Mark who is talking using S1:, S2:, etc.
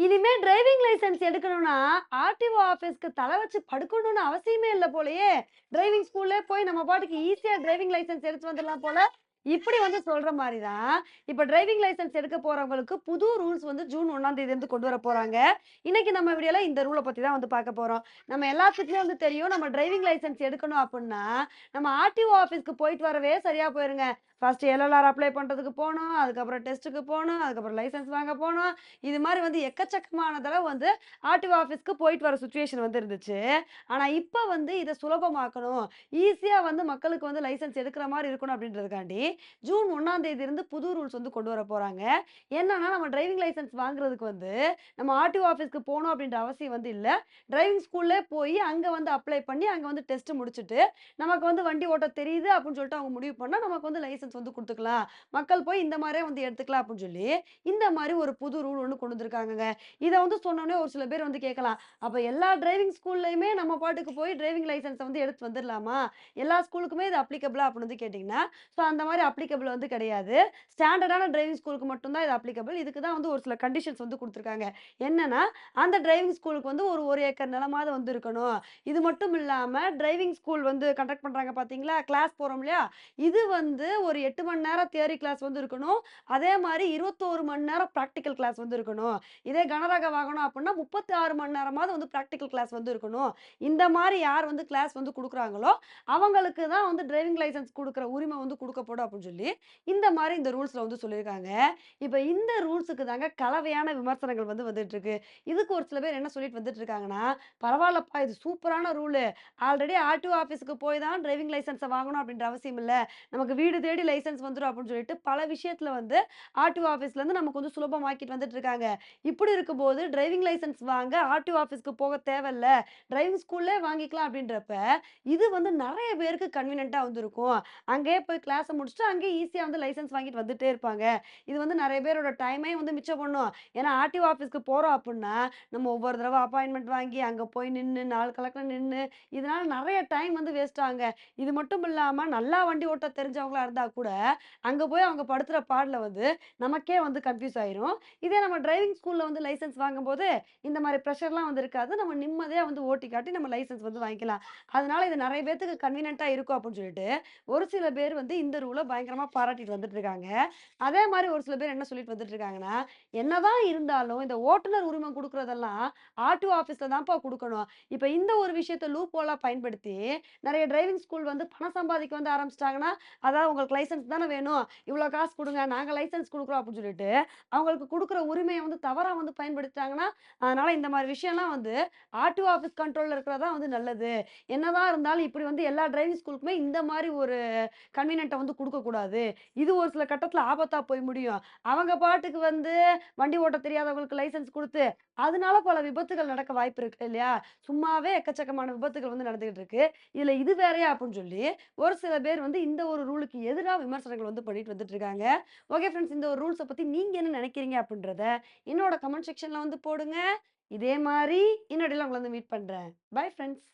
S1: இனிமே driving licence எடுக்கணும்னா, RTO ஆஃபீஸ்க்கு தலை வச்சு படுக்கணும்னு அவசியமே இல்லை போலயே! டிரைவிங் ஸ்கூல்லே போய் நம்ம பாட்டுக்கு ஈஸியா டிரைவிங் லைசென்ஸ் எடுத்து வந்துடலாம் போல. இப்படி வந்து சொல்ற மாதிரி தான், இப்ப டிரைவிங் லைசன்ஸ் எடுக்க போறவங்களுக்கு புது ரூல்ஸ் வந்து ஜூன் 1ஆம் தேதிலருந்து கொண்டு வர போறாங்க. இன்னைக்கு நம்ம வீடியோல இந்த ரூலை பத்தி தான் வந்து பார்க்க போறோம். நம்ம எல்லாத்துக்குமே வந்து தெரியும், நம்ம டிரைவிங் லைசென்ஸ் எடுக்கணும் அப்படின்னா நம்ம ஆர்டிஓ ஆஃபீஸ்க்கு போயிட்டு வரவே சரியா போயிருங்க. ஃபர்ஸ்ட் எல்எல்ஆர் அப்ளை பண்ணுறதுக்கு போகணும் அதுக்கப்புறம் டெஸ்ட்டுக்கு போகணும் அதுக்கப்புறம் லைசென்ஸ் வாங்க போகணும் இது மாதிரி வந்து எக்கச்சக்கமான வந்து ஆர்டிஓ ஆஃபீஸ்க்கு போயிட்டு வர சுச்சுவேஷன் வந்து இருந்துச்சு. ஆனால் இப்போ வந்து இதை சுலபமாக்கணும். ஈஸியாக வந்து மக்களுக்கு வந்து லைசென்ஸ் எடுக்கிற மாதிரி இருக்கணும் அப்படின்றதுக்காண்டி, ஜூன் ஒன்றாம் தேதியிலிருந்து புது ரூல்ஸ் வந்து கொண்டு வர போறாங்க. என்னன்னா, நம்ம டிரைவிங் லைசென்ஸ் வாங்குறதுக்கு வந்து, நம்ம ஆர்டிஓ ஆஃபீஸ்க்கு போகணும் அப்படின்ற அவசியம் வந்து இல்லை. டிரைவிங் ஸ்கூல்ல போய் அங்கே வந்து அப்ளை பண்ணி, அங்கே வந்து டெஸ்ட் முடிச்சுட்டு, நமக்கு வந்து வண்டி ஓட்ட தெரியுது அப்படின்னு சொல்லிட்டு அவங்க முடிவு பண்ணா, நமக்கு வந்து லைசன்ஸ் வந்து கொடுத்துக்கலாம். மக்கள் போய் இந்த மாதிரியே வந்து எடுத்துக்கலாம் அப்படின்னு சொல்லி, இந்த மாதிரி ஒரு புது ரூல் ஒன்று கொண்டு வந்திருக்காங்க இதை வந்து சொன்னோடனே ஒரு சில பேர் வந்து கேட்கலாம், அப்போ எல்லா டிரைவிங் ஸ்கூல்லையுமே நம்ம பாட்டுக்கு போய் டிரைவிங் லைசன்ஸை வந்து எடுத்து வந்துடலாமா? எல்லா ஸ்கூலுக்குமே இது அப்ளிகபிளா அப்படின்னு வந்து கேட்டிங்கன்னா ஸோ அந்த மாதிரி அப்ளிகபிள் வந்து கிடையாது. ஸ்டாண்டர்டான டிரைவிங் ஸ்கூலுக்கு மட்டும் தான் இது அப்ளிகபிள். இதுக்கு தான் வந்து ஒரு சில கண்டிஷன்ஸ் வந்து கொடுத்துருக்காங்க என்னன்னா, அந்த டிரைவிங் ஸ்கூலுக்கு வந்து ஒரு ஒரு ஏக்கர் நிலமாவது வந்து இருக்கணும். இது மட்டும் இல்லாமல் டிரைவிங் ஸ்கூல் வந்து கண்டக்ட் பண்ணுறாங்க பார்த்தீங்களா? கிளாஸ் போகிறோம் இல்லையா? இது வந்து ஒரு எட்டு மணி நேரம் தியரி கிளாஸ் வந்து இருக்கணும். அதே மாதிரி இருபத்தோரு மணி நேரம் ப்ராக்டிக்கல் கிளாஸ் வந்து இருக்கணும். இதே கனரக வாகனம் அப்படின்னா முப்பத்தி ஆறு மணி நேரமாவது வந்து ப்ராக்டிக்கல் கிளாஸ் வந்து இருக்கணும். இந்த மாதிரி யார் வந்து கிளாஸ் வந்து கொடுக்குறாங்களோ அவங்களுக்கு தான் வந்து டிரைவிங் லைசென்ஸ் கொடுக்குற உரிமை வந்து கொடுக்கப்படும் அப்படின்னு சொல்லி, இந்த மாதிரி இந்த ரூல்ஸில் வந்து சொல்லியிருக்காங்க. இப்போ இந்த ரூல்ஸுக்கு தாங்க கலவையான விமர்சனங்கள் வந்து வந்துட்டு இருக்கு. இதுக்கு ஒரு சில பேர் என்ன சொல்லிட்டு வந்துட்டு இருக்காங்கன்னா, பரவாயில்லப்பா இது சூப்பரான ரூலு. ஆல்ரெடி ஆர்டிஓ ஆஃபீஸ்க்கு போய் தான் டிரைவிங் லைசன்ஸை வாங்கணும் அப்படின்ற அவசியம் இல்லை நமக்கு வீடு தேடி லைசென்ஸ் வந்துடும் அப்படின்னு சொல்லிட்டு பல விஷயத்தில் வந்து ஆர்டிஓ ஆஃபீஸ்லேருந்து நமக்கு வந்து சுலபமாக்கிட்டு வந்துட்டு இருக்காங்க. இப்படி இருக்கும்போது டிரைவிங் லைசென்ஸ் வாங்க ஆர்டிஓ ஆஃபீஸ்க்கு போக தேவையில்ல. டிரைவிங் ஸ்கூல்லே வாங்கிக்கலாம் அப்படின்றப்ப, இது வந்து நிறைய பேருக்கு கன்வீனியண்ட்டாக வந்துருக்கும் அங்கேயே போய் கிளாஸை முடிச்சுட்டு, அங்கே ஈஸியாக வந்து லைசன்ஸ் வாங்கிட்டு வந்துட்டே இருப்பாங்க. இது வந்து நிறைய பேரோட டைமே வந்து மிச்சம் பண்ணும். ஏன்னா ஆர்டிஓ ஆஃபீஸ்க்கு போகிறோம் அப்படின்னா நம்ம ஒவ்வொரு தடவை அப்பாயின்மெண்ட் வாங்கி, அங்கே போய் நின்று நாள் கலக்கில் நின்று இதனால் நிறைய டைம் வந்து வேஸ்ட் ஆகுங்க. இது மட்டும் இல்லாமல் நல்லா வண்டி ஓட்ட தெரிஞ்சவங்களா இருந்தால் கூட, அங்கே போய் அவங்க படுத்துகிற பாடில் வந்து நமக்கே வந்து கன்ஃப்யூஸ் ஆயிரும். இதே நம்ம டிரைவிங் ஸ்கூலில் வந்து லைசென்ஸ் வாங்கும்போது, இந்த மாதிரி ப்ரெஷர்லாம் வந்து இருக்காது. நம்ம நிம்மதியாக வந்து ஓட்டி காட்டி நம்ம லைசென்ஸ் வந்து வாங்கிக்கலாம். அதனால இது நிறைய பேர்த்துக்கு கன்வீனியண்ட்டாக இருக்கும் அப்படின்னு சொல்லிட்டு, ஒரு சில பேர் வந்து இந்த ரூலை பயங்கரமா பாராட்டிட்டு வந்துட்டு இருக்காங்க. அதே மாதிரி ஒரு சில பேர் என்ன சொல்லிட்டு வந்துட்டு இருக்காங்கன்னா, என்னதான் இருந்தாலும் இந்த ஓட்டுநர் உரிமம் கொடுக்கறதெல்லாம் ஆர்டிஓ ஆஃபீஸ்ல தான்ப்பா கொடுக்கணும் இப்ப இந்த ஒரு விஷயத்த லூப்போலா பயன்படுத்தி, நிறைய டிரைவிங் ஸ்கூல் வந்து பணம் சம்பாதிக்க வந்து ஆரம்பிச்சிட்டாங்கன்னா அதாவது உங்களுக்கு லைசென்ஸ் தானே வேணும். இவ்வளோ காசு கொடுங்க நாங்க லைசென்ஸ் கொடுக்குறோம் அப்படின்னு சொல்லிட்டு, அவங்களுக்கு கொடுக்குற உரிமையை வந்து தவறா வந்து பயன்படுத்திட்டாங்கன்னா, அதனால இந்த மாதிரி விஷயம்லாம் வந்து ஆர்டிஓ ஆஃபீஸ் கண்ட்ரோல்ல இருக்கிறது தான் வந்து நல்லது. என்னதான் இருந்தாலும் இப்படி வந்து எல்லா டிரைவிங் ஸ்கூலுக்குமே இந்த மாதிரி ஒரு கன்வீனியன்ட்டை வந்து கூடாது இது ஒரு சில கட்டத்துல ஆபத்தா போய் முடியும். அவங்க பாட்டுக்கு வந்து வண்டி ஓட்ட தெரியாதவங்களுக்கு லைசன்ஸ் கொடுத்து அதனால பல விபத்துகள் நடக்க வாய்ப்பு இருக்கு இல்லையா? சும்மாவே எக்கச்சக்கமான விபத்துகள் வந்து நடந்துகிட்டு இருக்கு. இதுல இது வேறையா அப்படின்னு சொல்லி, ஒரு சில பேர் வந்து இந்த ஒரு ரூலுக்கு எதிராக விமர்சனங்கள் வந்து பண்ணிட்டு வந்துட்டு இருக்காங்க. ஓகே ஃப்ரெண்ட்ஸ் இந்த ஒரு ரூல்ஸை பத்தி நீங்க என்ன நினைக்கிறீங்க அப்படின்றத, என்னோட கமெண்ட் செக்ஷன்ல வந்து போடுங்க. இதே மாதிரி இன்னொரு உங்களை வந்து மீட் பண்றேன். Bye friends.